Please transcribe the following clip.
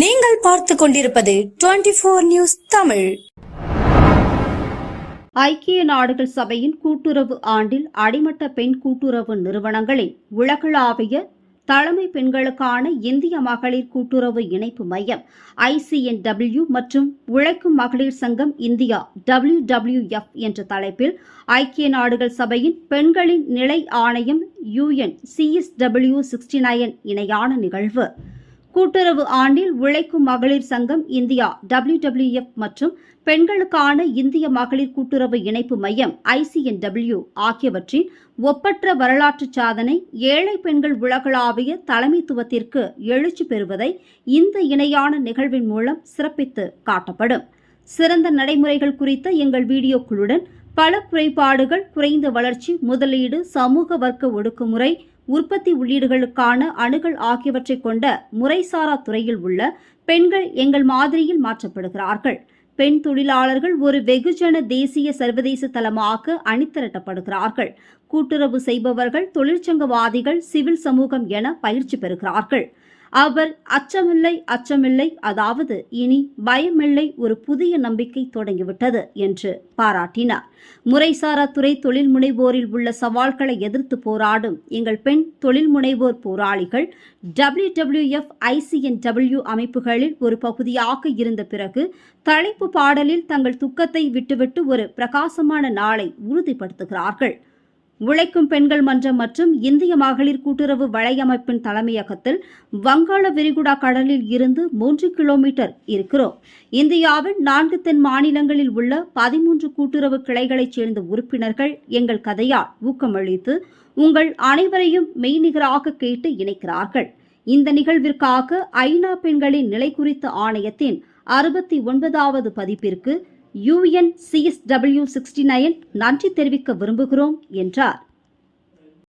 நீங்கள் பார்த்து கொண்டிருப்பது டுவெண்டி போர் நியூஸ் தமிழ். ஐக்கிய நாடுகள் சபையின் கூட்டுறவு ஆண்டில் அடிமட்ட பெண் கூட்டுறவு நிறுவனங்களின் உலகளாவிய தலைமை பெண்களுக்கான இந்திய மகளிர் கூட்டுறவு இணைப்பு மையம் ஐசிஎன்டபிள்யூ மற்றும் உழைக்கும் மகளிர் சங்கம் இந்தியா டபிள்யூ டபிள்யூ எஃப் என்ற தலைப்பில் ஐக்கிய நாடுகள் சபையின் பெண்களின் நிலை ஆணையம் யுஎன் சிஎஸ்டபிள்யூ சிக்ஸ்டி நைன் இணையான நிகழ்வு. கூட்டுறவு ஆண்டில் உழைக்கும் மகளிர் சங்கம் இந்தியா WWF மற்றும் பெண்களுக்கான இந்திய மகளிர் கூட்டுறவு இணைப்பு மையம் ஐசிஎன்டபிள்யூ ஆகியவற்றின் ஒப்பற்ற வரலாற்று சாதனை ஏழை பெண்கள் உலகளாவிய தலைமைத்துவத்திற்கு எழுச்சி பெறுவதை இந்த இணையான நிகழ்வின் மூலம் சிறப்பித்து காட்டப்படும். சிறந்த நடைமுறைகள் குறித்த எங்கள் வீடியோக்களுடன் பல குறைபாடுகள் குறைந்த வளர்ச்சி முதலீடு சமூக வர்க்க ஒடுக்குமுறை உற்பத்தி உள்ளீடுகளுக்கான அணுகல் ஆகியவற்றை கொண்ட முறைசாரா துறையில் உள்ள பெண்கள் எங்கள் மாதிரியில் மாற்றப்படுகிறார்கள். பெண் தொழிலாளர்கள் ஒரு வெகுஜன தேசிய சர்வதேச தளமாக அணித்திரட்டப்படுகிறார்கள் கூட்டுறவு செய்பவர்கள் தொழிற்சங்கவாதிகள் சிவில் சமூகம் என பயிற்சி பெறுகிறார்கள். அவர் அச்சமில்லை அச்சமில்லை அதாவது இனி பயமில்லை ஒரு புதிய நம்பிக்கை தொடங்கிவிட்டது என்று பாராட்டினார். முறைசாரா துறை தொழில் முனைவோரில் உள்ள சவால்களை எதிர்த்து போராடும் எங்கள் பெண் தொழில் முனைவோர் போராளிகள் ஐசிஎன் டபிள்யூ அமைப்புகளில் ஒரு பகுதியாக இருந்த பிறகு தலைப்பு பாடலில் தங்கள் துக்கத்தை விட்டுவிட்டு ஒரு பிரகாசமான நாளை உறுதிப்படுத்துகிறார்கள். உழைக்கும் பெண்கள் மன்றம் மற்றும் இந்திய மகளிர் கூட்டுறவு வலையமைப்பின் தலைமையகத்தில் வங்காள விரிகுடா கடலில் இருந்து மூன்று கிலோமீட்டர் இருக்கிறோம். இந்தியாவின் நான்கு தென் மாநிலங்களில் உள்ள பதிமூன்று கூட்டுறவு கிளைகளைச் சேர்ந்த உறுப்பினர்கள் எங்கள் கதையால் ஊக்கமளித்து உங்கள் அனைவரையும் மெய்நிகராக கேட்டு இணைக்கிறார்கள். இந்த நிகழ்விற்காக ஐநா பெண்களின் நிலை குறித்த ஆணையத்தின் அறுபத்தி ஒன்பதாவது பதிப்பிற்கு யூஎன் சிஎஸ்டபிள்யூ சிக்ஸ்டி நைன் நன்றி தெரிவிக்க விரும்புகிறோம் என்றார்.